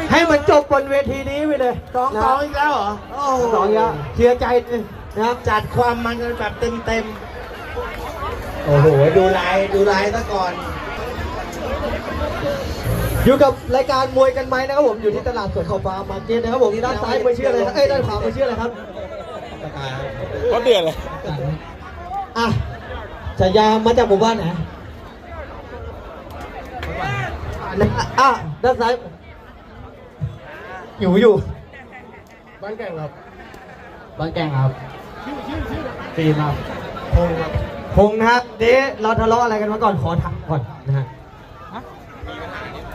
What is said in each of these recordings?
อีกให้มันจบบนเวทีนี้ไปเลยสองสองอีกแล้วเหรอโอ้สองอยางเคลียร์ใจเลยนะครับจัดความมันกันแบบเต็มเต็มๆโอ้โหดูลายดูลายซะก่อน อยู่กับรายการมวยกันไหมนะครับผมอยู่ที่ตลาดสดเขาฟ้ามาร์เก็ตนะครับผมด้านซ้ายมือชื่ออะไรนะเอ้ยด้านขวามือชื่ออะไรครับก็เดือดเลยอะฉายามาจากหมู่บ้านไหนอะด้านซ้าย อยู่อยู่บ้านแก่งครับบางแกงครับฟีครับพงครับพงษ์นะฮะเดี๋ยวเราทะเลาะอะไรกันมาก่อนขอถามก่อนนะฮะ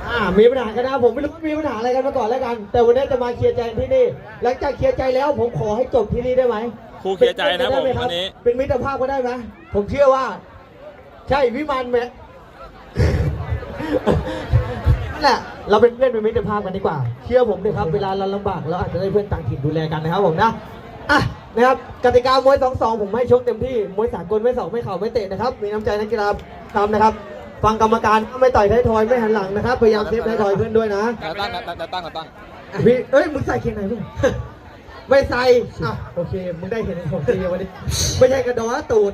อ่ามีปัญหากันนะผมไม่รู้ว่ามีปัญหาอะไรกันมาก่อนแล้วกัน แต่วันนี้จะมาเคลียร์ใจที่นี่ หลังจากเคลียร์ใจแล้วผมขอให้จบที่นี่ได้ไหมครูเคลียร์ใจนะผมเป็ไปได้ไหวันนี้ เป็นมิตรภาพก็ได้ไหมผมเชื่อว่า ใช่วิมานไหมนั่นแหละ เราเป็นเพื่อนเป็นมิตรภาพกันดีกว่า เชื่อผมเลยครับ เวลาเราลำบากเราอาจจะได้เพื่อนต่างถิ่นดูแลกันนะครับผมนะ อะนะครับกติกามวยสองสองผมให้ชกเต็มที่มวยสากลไม่สองไม่เข่าไม่เตะนะครับ มีน้ำใจนักกีฬาทำนะครับ ฟังกรรมการไม่ต่อยท้ายทอยไม่หันหลังนะครับ พยายามเซฟท้ายทอยเพื่อนด้วยนะตั้งตั้งตั้งตั้งตั้งพี่เอ้ยมึงใส่เกงไหนเพื่อนไม่ใส่อะโอเคมึงได้เห็นของดีวันนี้ ไม่ใช่กระดอตูด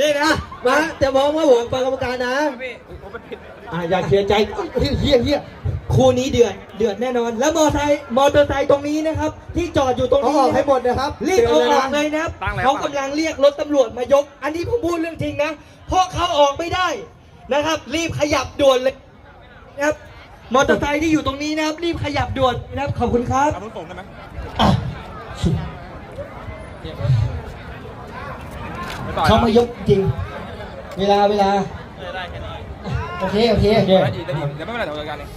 นี่นะมาจะมองว่าผมฟังกรรมการนะอะอย่าเสียใจเฮียเฮียเฮียคู่นี้เดือดเดือดแน่นอน แล้วมอไซค์มอเตอร์ไซค์ตรงนี้นะครับ ที่จอดอยู่ตรงเอานี้ออกให้นะหมดนะครับรีบเอาออกตืนเลนะยนะครับเขากำลังเรียกรถตำรวจมายก อันนี้ผมพูดเรื่องจริงนะเพราะเขาออกไม่ได้นะครับ รีบขยับด่วนเลยนะครับมอเตอร์ไซค์ที่อยู่ตรงนี้นะครับ รีบขยับด่วนนะครับขอบคุณครับเอาเพิ่งส่งได้ไหม อะไม่ต่อยเขามายกจริง เวลาเวลาได้แค่นี้โอเคโอเคโอเคได้ดีได้ดีเดี๋ยวไม่เป็นไรเดี๋ยวจัดการเอง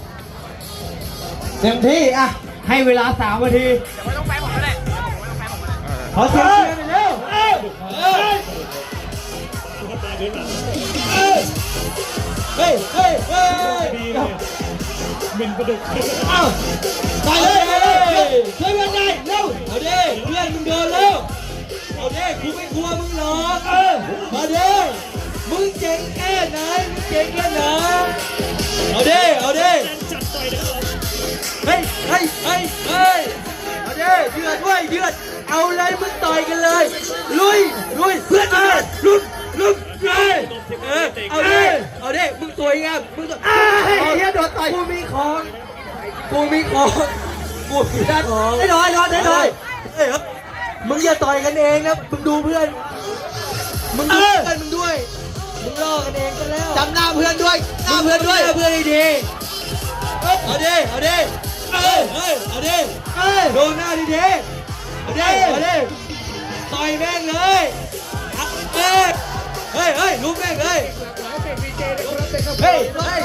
เต็มที่อะให้เวลาสามนาทีไม่ต้องแฟนผมก็ได้ไม่ต้องแฟนผมก็ได้ขอเสียงเชียร์หน่อยเร็วเฮ้ยเฮ้ยเฮ้ยเอ้าไปเลยไปเลยช่วยเพื่อนได้เร็วเอาดิเพื่อนมึงเดินเร็ว เอาดิกูไม่กลัวมึงหรอกเออมาดิมึงเจ๋งแค่ไหนมึงเจ๋งแค่ไหนเอาดิเอาดิเฮ้ยเฮ้ยเฮ้ยเฮ้ยเอาดิเดือดด้วยเดือดเอาเลยมึงต่อยกันเลย ลุยลุยเพื่อนมาลุกลุกเฮ้ยเออเอาดิเอาดิมึงสวยงามมึงต้องอ้าวเฮียโดนต่อยกูมีของกูมีของกูมีของไอ้น้อยน้อยไอ้น้อยเฮ้ย มึงอย่าต่อยกันเองนะ มึงดูเพื่อน มึงดูเพื่อนมึงด้วย มึงล่อกันเองกันแล้วจำหน้าเพื่อนด้วยหน้าเพื่อนด้วย เพื่อนให้ดีเอาดิ เอาดิ เอ้ยเอ้ยเอาดิ เอ้ยโดนหน้าดีดีเอาดิ เอาดิ ต่อยแม่งเลยเอ้ยเฮ้ยเฮ้ยลุกแม่งเลยเฮ้ยเฮ้ย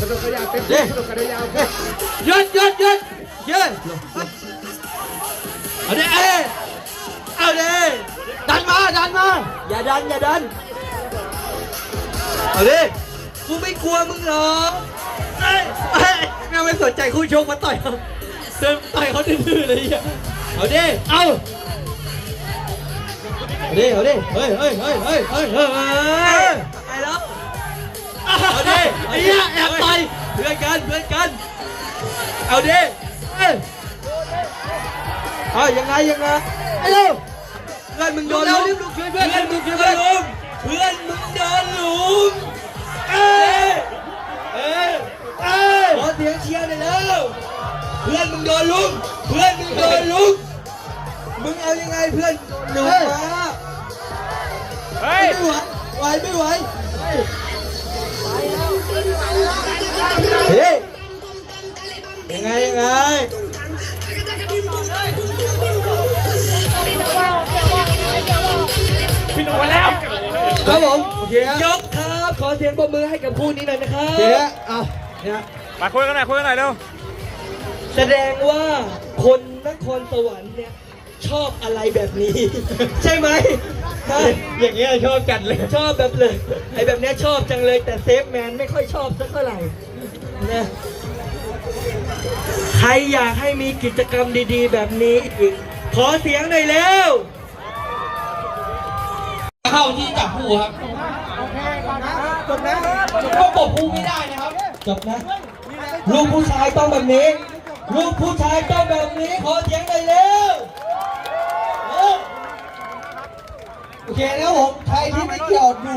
สนุกกระยาเต็มเย้ที่สนุกกระยาวหยุดหยุดหยุดหยุด ดันอย่าดันเอาดิกูไม่กลัวมึงหรอกเอ้ยเอ้ยแม่งไม่สนใจคู่ชกมาต่อยเขาเติมต่อยเขาดื้อๆเลยเหี้ยเอาดิเอาเอาดิเอาดิเฮ้ยเฮ้ยเฮ้ยเฮ้ยเฮ้ยเฮ้ยไอ้แล้วเอาดิไอ้เหี้ยแอบต่อยเพื่อนกันเพื่อนกันเอาดิเอ้ยเอายังไงยังไงไอ้เร็ว เพื่อนมึงโดนลุมเพื่อนมึงโดนลุมเพื่อนมึงโดนลุมเอ้ยเอ้ยเอ้ยขอเสียงเชียร์หน่อยเร็วเพื่อนมึงโดนลุมเพื่อนมึงโดนลุมมึงเอายังไงเพื่อนหนูมาเฮ้ยไม่ไหวไหวไม่ไหว ครับผมโอเคฮะยกครับขอเสียงปรบมือให้กับคู่นี้หน่อยนะครัโอเคบฮะเอาเนี่ยมาคุยกันหน่อยคุยกันหน่อยเร็วแสดงว่าคนนครสวรรค์เนี่ยชอบอะไรแบบนี้ ใช่ไหมฮะอย่างเงี้ยชอบกันเลยชอบแบบเลยไอ้แบบเนี้ยชอบจังเลยแต่เซฟแมนไม่ค่อยชอบสักเท่าไหร่นะใครอยากให้มีกิจกรรมดีๆ แบบนี้อีกขอเสียงหน่อยเร็ว เข้าที่จับผู้ครับจจบนะก็ตบกูไม่ได้นะครับ จบนะลูกผู้ชายต้องแบบนี้ ลูกผู้ชายต้องแบบนี้ ขอเสียงหน่อยเร็วเร็วโอเคนะครับผมใครที่ไม่เกี่ยวดู